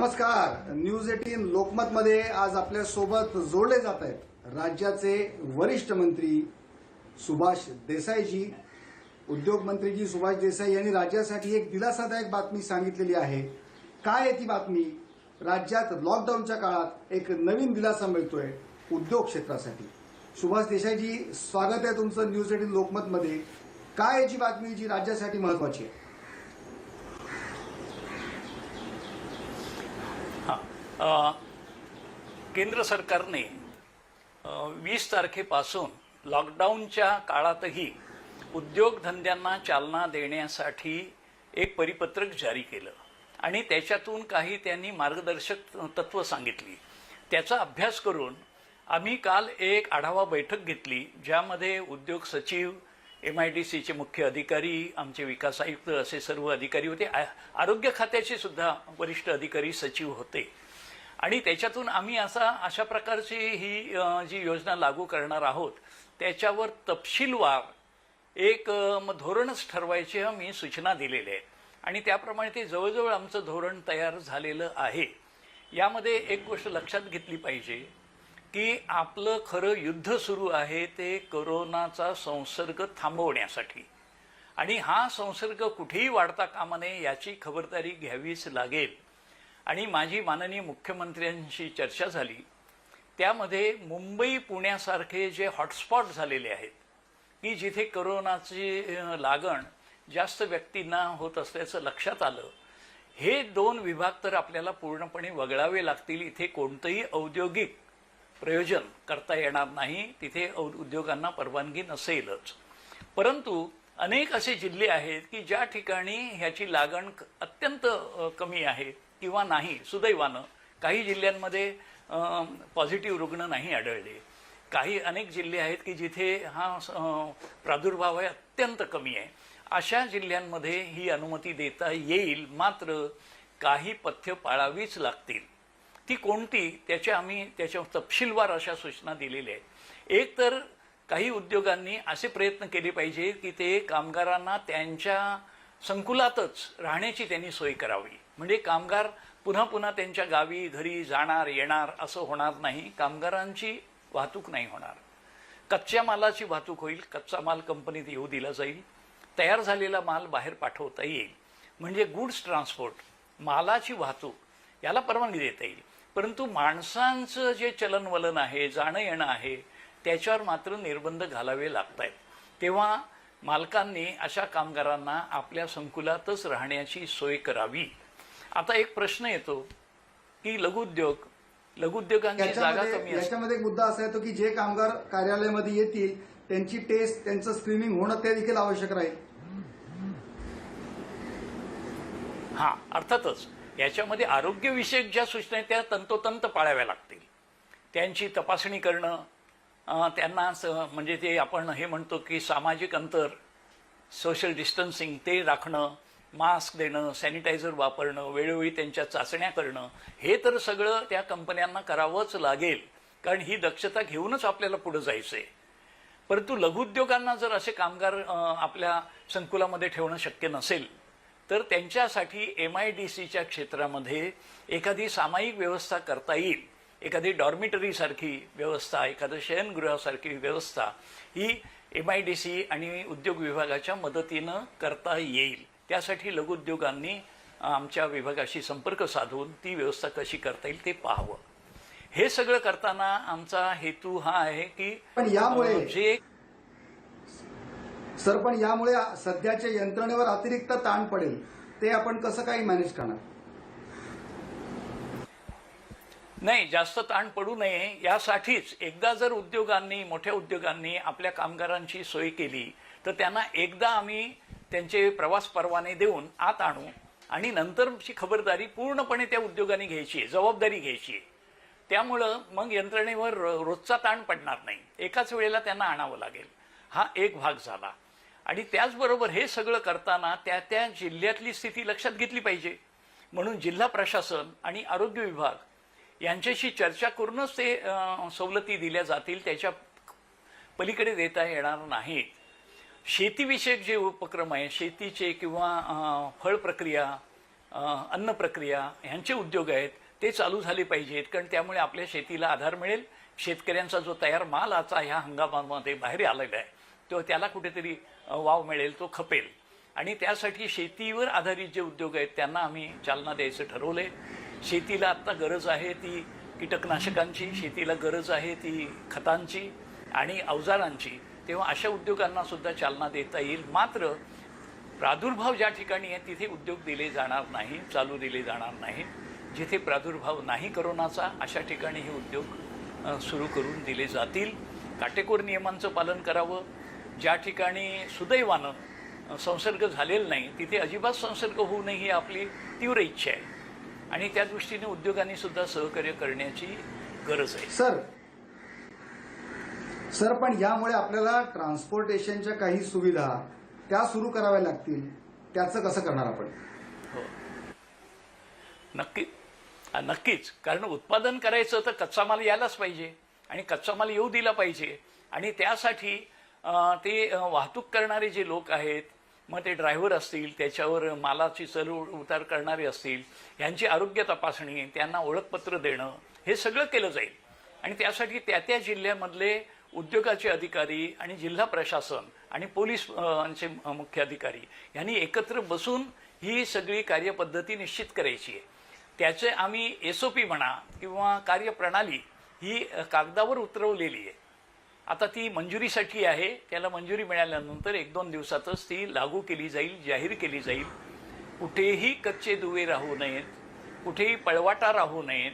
नमस्कार. News eighteen लोकमतमध्ये आज आपल्यासोबत जोडले जात आहेत राज्याचे वरिष्ठ मंत्री सुभाष देसाईजी उद्योग मंत्रीजी सुभाष देसाई यांनी राज्यासाठी एक दिलासादायक बातमी सांगितलेली आहे. काय आहे ती बातमी? राज्यात लॉकडाऊनच्या काळात एक नवीन दिलासा मिळतोय उद्योग क्षेत्रासाठी. सुभाष देसाईजी स्वागत आहे तुमचं न्यूज एटीन लोकमतमध्ये. काय याची बातमी जी राज्यासाठी महत्वाची आहे हां अ, केंद्र सरकारने वीस तारखेपासून लॉकडाऊनच्या काळातही उद्योगधंद्यांना चालना देण्यासाठी एक परिपत्रक जारी केलं. आणि त्याच्यातून काही त्यांनी मार्गदर्शक तत्व सांगितली. त्याचा अभ्यास करून आम्ही काल एक आढावा बैठक घेतली ज्यामध्ये उद्योग सचिव एम आय डी सीचे मुख्य अधिकारी आमचे विकास आयुक्त असे सर्व अधिकारी होते. आ- आरोग्य खात्याचे सुद्धा वरिष्ठ अधिकारी सचिव होते. आणि त्याच्यातून आम्ही असा अशा प्रकारची ही जी योजना लागू करणार आहोत त्याच्यावर तपशीलवार एक धोरणच ठरवायची मी सूचना दिलेल्या आहेत आणि त्याप्रमाणे ते जवळजवळ आमचं धोरण तयार झालेलं आहे. यामध्ये एक गोष्ट लक्षात घेतली पाहिजे की आपलं खरं युद्ध सुरू आहे ते करोनाचा संसर्ग थांबवण्यासाठी. आणि हा संसर्ग कुठेही वाढता कामा नये याची खबरदारी घ्यावीच लागेल. आणि माझी माननीय मुख्यमंत्र्यांशी चर्चा झाली. त्यामध्ये मुंबई पुण्यासारखे जे हॉटस्पॉट झालेले आहेत की जिथे करोनाची लागण जास्त व्यक्तींना होत असल्याचं लक्षात आलं हे दोन विभाग तर आपल्याला पूर्णपणे वगळावे लागतील. इथे कोणतंही औद्योगिक प्रयोजन करता येणार नाही तिथे औ- उद्योगांना परवानगी नसेलच. परंतु अनेक असे जिल्हे आहेत की ज्या ठिकाणी ह्याची लागण अत्यंत कमी आहे. किंवा नाही सुदैवानं काही जिल्ह्यांमध्ये पॉझिटिव्ह रुग्ण नाही आढळले. काही अनेक जिल्हे आहेत की जिथे हा प्रादुर्भाव आहे अत्यंत कमी आहे. अशा जिल्ह्यांमध्ये ही अनुमती देता येईल मात्र काही पथ्य पाळावीच लागतील. ती कोणती त्याच्या आम्ही त्याच्या तपशीलवार अशा सूचना दिलेल्या आहेत. एक तर काही उद्योगांनी असे प्रयत्न केले पाहिजे की ते कामगारांना त्यांच्या संकुलातच राहण्याची त्यांनी सोय करावी. म्हणजे कामगार पुन्हा पुन्हा त्यांच्या गावी घरी जाणार येणार असं होणार नाही. कामगारांची वाहतूक नाही होणार. कच्च्या मालाची वाहतूक होईल. कच्चा माल कंपनीत येऊ दिला जाईल. तयार झालेला माल बाहेर पाठवता येईल. म्हणजे गुड्स ट्रान्सपोर्ट मालाची वाहतूक याला परवानगी देता येईल. परंतु माणसांचं जे चलनवलन आहे जाणं येणं आहे त्याच्यावर मात्र निर्बंध घालावे लागत आहेत तेव्हा मालकांनी अशा कामगारांना आपल्या संकुलातच राहण्याची सोय करावी. आता एक प्रश्न येतो की लघुउद्योग लघुउद्योगांची जागा कमी याच्यामध्ये एक मुद्दा असा येतो की जे कामगार कार्यालयामध्ये येतील त्यांची टेस्ट त्यांचं स्क्रीनिंग होणं ते देखील आवश्यक राहील. हां अर्थातच याच्यामध्ये आरोग्यविषयक ज्या सूचना आहेत त्या तंतोतंत पाळाव्या लागतील. त्यांची तपासणी करणं त्यांना म्हणजे ते आपण हे म्हणतो की सामाजिक अंतर सोशल डिस्टन्सिंग ते राखणं मास्क देणं सॅनिटायझर वापरणं वेळोवेळी त्यांच्या चाचण्या करणं हे तर सगळं त्या कंपन्यांना करावंच लागेल. कारण ही दक्षता घेऊनच आपल्याला पुढे जायचं आहे परंतु लघुउद्योगांना जर असे कामगार आपल्या संकुलामध्ये ठेवणं शक्य नसेल तर त्यांच्यासाठी एम आय डी सीच्या क्षेत्रामध्ये एखादी सामायिक व्यवस्था करता येईल. एखादी डॉर्मिटरीसारखी व्यवस्था एखादं शयनगृहासारखी व्यवस्था ही एम आय डी सी आणि उद्योग विभागाच्या मदतीनं करता येईल. त्यासाठी लघुउद्योगांनी अं, आमच्या विभागाशी संपर्क साधून ती व्यवस्था कशी करता येईल ते पाहावं. हे सगळं करताना आमचा हेतू हा आहे की पण यामुळे- जे सर पण यामुळे सध्याच्या यंत्रणेवर अतिरिक्त ताण पडेल. ते आपण कसं काही मॅनेज करणार? नाही जास्त ताण पडू नये. यासाठीच एकदा जर उद्योगांनी मोठ्या उद्योगांनी आपल्या कामगारांची सोय केली तर त्यांना एकदा आम्ही त्यांचे प्रवास परवाने देऊन आत आणू आणि नंतरची खबरदारी पूर्णपणे त्या उद्योगाने घ्यायची आहे जबाबदारी घ्यायची आहे. त्यामुळं मग यंत्रणेवर रोजचा ताण पडणार नाही. एकाच वेळेला त्यांना आणावं लागेल. हा एक भाग झाला. आणि त्याचबरोबर हे सगळं करताना त्या त्या जिल्ह्यातली स्थिती लक्षात घेतली पाहिजे. म्हणून जिल्हा प्रशासन आणि आरोग्य विभाग यांच्याशी चर्चा करूनच ते सवलती दिल्या जातील त्याच्या पलीकडे देता येणार नाहीत. शेतीविषयक जे उपक्रम आहे शेतीचे किंवा फळ प्रक्रिया अन्न प्रक्रिया ह्यांचे उद्योग आहेत ते चालू झाले पाहिजेत. कारण त्यामुळे आपल्या शेतीला आधार मिळेल. शेतकऱ्यांचा जो तयार माल ह्या हंगामामध्ये बाहेर आलेला आहे तो त्याला कुठेतरी वाव मिळेल तो खपेल. आणि त्यासाठी शेतीवर आधारित जे उद्योग आहेत त्यांना आम्ही चालना द्यायचं ठरवलंय. शेतीला आत्ता गरज आहे ती कीटकनाशकांची शेतीला गरज आहे ती खतांची आणि अवजारांची. तेव्हा अशा उद्योगांना सुद्धा चालना देता येईल. मात्र प्रादुर्भाव ज्या ठिकाणी आहे तिथे उद्योग दिले जाणार नाही चालू दिले जाणार नाही. जिथे प्रादुर्भाव नाही करोनाचा अशा ठिकाणी हे उद्योग सुरू करून दिले जातील. काटेकोर नियमांचं पालन करावं. ज्या ठिकाणी सुदैवानं संसर्ग झालेला नाही तिथे अजिबात संसर्ग होऊ नये ही आपली तीव्र इच्छा आहे. आणि त्या दृष्टीने उद्योगांनी सुद्धा सहकार्य करण्याची गरज आहे. सर सर पण यामुळे आपल्याला ट्रान्सपोर्टेशनच्या काही सुविधा त्या सुरू कराव्या लागतील. त्याचं कसं करणार आपण? हो. नक्की. नक्कीच. कारण उत्पादन करायचं तर कच्चा माल यायलाच पाहिजे आणि कच्चा माल येऊ दिला पाहिजे. आणि त्यासाठी ते वाहतूक करणारे जे लोक आहेत मग ते ड्रायव्हर असतील त्याच्यावर मालाची चल उतार करणारे असतील यांची आरोग्य तपासणी त्यांना ओळखपत्र देणं हे सगळं केलं जाईल. आणि त्यासाठी त्या त्या जिल्ह्यामधले उद्योगाचे अधिकारी आणि जिल्हा प्रशासन आणि पोलीस मुख्य अधिकारी यांनी एकत्र बसून ही सगळी कार्यपद्धती निश्चित करायची आहे. त्याचे आम्ही एस ओ पी म्हणा किंवा कार्यप्रणाली ही कागदावर उतरवलेली आहे. आता ती मंजुरीसाठी आहे. त्याला मंजुरी मिळाल्यानंतर एक दोन दिवसातच ती लागू केली जाईल जाहीर केली जाईल. कुठेही कच्चे दुवे राहू नयेत कुठेही पळवाटा राहू नयेत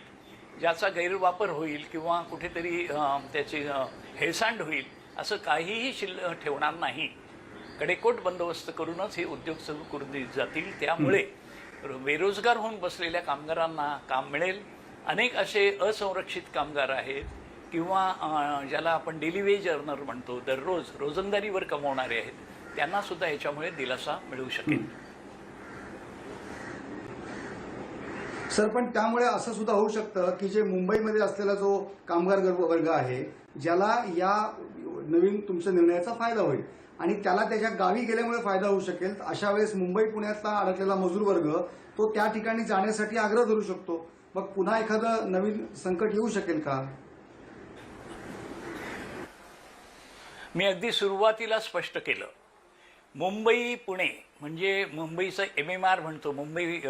ज्याचा गैरवापर होईल किंवा कुठेतरी त्याची हेळसांड होईल असं काहीही शिल्ल ठेवणार नाही. कडेकोट बंदोबस्त करूनच हे उद्योग सुरू करून दिले जातील. त्यामुळे बेरोजगार होऊन बसलेल्या कामगारांना काम मिळेल. अनेक असे असंरक्षित कामगार आहेत किंवा ज्याला आपण डेली वेज अर्नर म्हणतो दररोज रोजंदारीवर कमवणारे आहेत त्यांना सुद्धा याच्यामुळे दिलासा मिळू शकेल. सर पण त्यामुळे असं सुद्धा होऊ शकतं की जे मुंबईमध्ये असलेला जो कामगार वर्ग आहे ज्याला या नवीन तुमच्या निर्णयाचा फायदा होईल आणि त्याला त्याच्या गावी गेल्यामुळे फायदा होऊ शकेल अशा वेळेस मुंबई पुण्यातला अडकलेला मजूर वर्ग तो त्या ठिकाणी जाण्यासाठी आग्रह धरू शकतो. मग पुन्हा एखादं नवीन संकट येऊ शकेल का? मी अगदी सुरुवातीला स्पष्ट केलं. मुंबई पुणे म्हणजे मुंबईचं एम एम आर म्हणतो मुंबई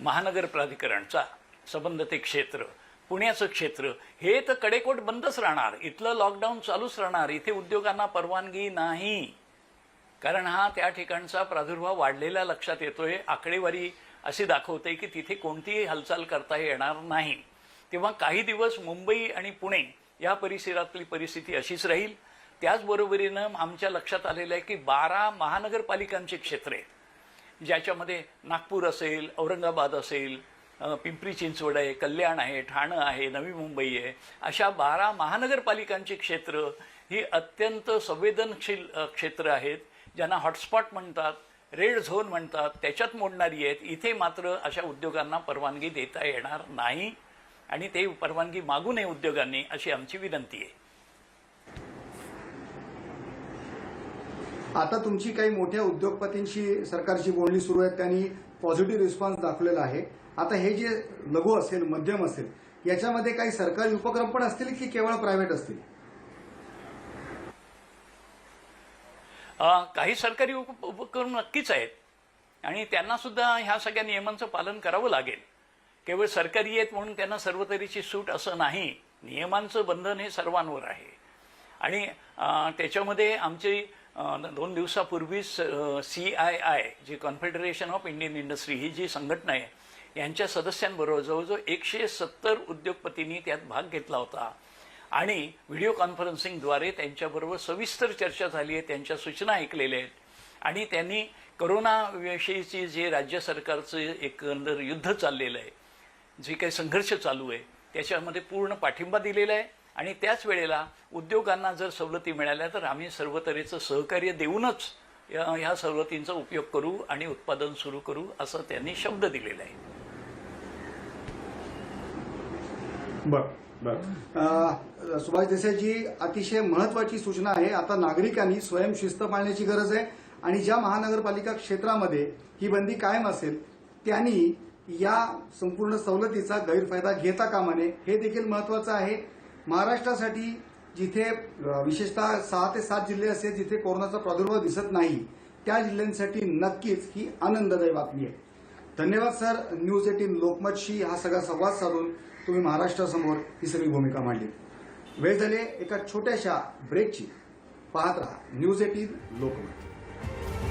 महानगर प्राधिकरणचा संबंध ते क्षेत्र पुण्याचं क्षेत्र हे तर कडेकोट बंदच राहणार. इथलं लॉकडाऊन चालूच राहणार. इथे उद्योगांना परवानगी नाही. कारण हा त्या ठिकाणचा प्रादुर्भाव वाढलेला लक्षात येतोय. आकडेवारी अशी दाखवते की तिथे कोणतीही हालचाल करता येणार नाही. तेव्हा काही दिवस मुंबई आणि पुणे या परिसरातली परिस्थिती अशीच राहील. त्याचबरोबरीनं आमच्या लक्षात आलेलं आहे की बारा महानगरपालिकांचे क्षेत्र आहेत ज्याच्यामध्ये नागपूर असेल औरंगाबाद असेल पिंपरी चिंचवड आहे कल्याण आहे ठाणं आहे नवी मुंबई आहे अशा बारा महानगरपालिकांची क्षेत्र ही अत्यंत संवेदनशील क्षेत्र आहेत ज्यांना हॉटस्पॉट म्हणतात रेड झोन म्हणतात त्याच्यात मोडणारी आहेत. इथे मात्र अशा उद्योगांना परवानगी देता येणार नाही आणि ते परवानगी मागू नये उद्योगांनी अशी आमची विनंती आहे. आता तुमची काही मोठ्या उद्योगपतींशी सरकारची बोलणी सुरू आहे त्यांनी पॉझिटिव्ह रिस्पॉन्स दाखवलेला आहे. आता हे जे लघु असेल मध्यम असेल याच्यामध्ये काही सरकारी उपक्रम पण असतील की केवळ प्रायव्हेट असतील? काही सरकारी उपक्रम नक्कीच आहेत. आणि त्यांना सुद्धा ह्या सगळ्या नियमांचं पालन करावं लागेल. केवळ सरकारी आहेत म्हणून त्यांना सर्व तऱ्हेची सूट असं नाही. नियमांचं बंधन हे सर्वांवर आहे. आणि त्याच्यामध्ये आमची दोन दिवसापूर्वीच सी आय आय जे कॉन्फेडरेशन ऑफ इंडियन इंडस्ट्री ही जी संघटना आहे यांच्या सदस्यांबरोबर जवळजवळ एकशे सत्तर उद्योगपतींनी त्यात भाग घेतला होता. आणि व्हिडिओ कॉन्फरन्सिंगद्वारे त्यांच्याबरोबर सविस्तर चर्चा झाली आहे त्यांच्या सूचना ऐकलेल्या आहेत. आणि त्यांनी करोनाविषयीची जे राज्य सरकारचं एकंदर युद्ध चाललेलं आहे जे काही संघर्ष चालू आहे त्याच्यामध्ये पूर्ण पाठिंबा दिलेला आहे. आणि त्याच वेळेला उद्योगांना जर सवलती मिळाल्या तर आम्ही सर्व तऱ्हेचं सहकार्य देऊनच या ह्या सवलतींचा उपयोग करू आणि उत्पादन सुरू करू असं त्यांनी शब्द दिलेला आहे. बर बर. सुभाष देसाईजी अतिशय महत्वाची सूचना आहे. आता नागरिकांनी स्वयंशिस्त पाळण्याची गरज आहे आणि ज्या महानगरपालिका क्षेत्रामध्ये ही बंदी कायम असेल त्यांनी या संपूर्ण सवलतीचा गैरफायदा घेता कामा नये. हे देखील महत्वाचं आहे. महाराष्ट्रासाठी जिथे विशेषतः सहा ते सात जिल्हे असे जिथे कोरोनाचा प्रादुर्भाव दिसत नाही त्या जिल्ह्यांसाठी नक्कीच ही आनंददायी बातमी आहे. धन्यवाद सर. न्यूज एटीन लोकमतशी हा सगळा संवाद साधून तुम्ही महाराष्ट्रासमोर ही सगळी भूमिका मांडली. वेळ झाली एका छोट्याशा ब्रेकची पाहत राहा. News eighteen Lokmat.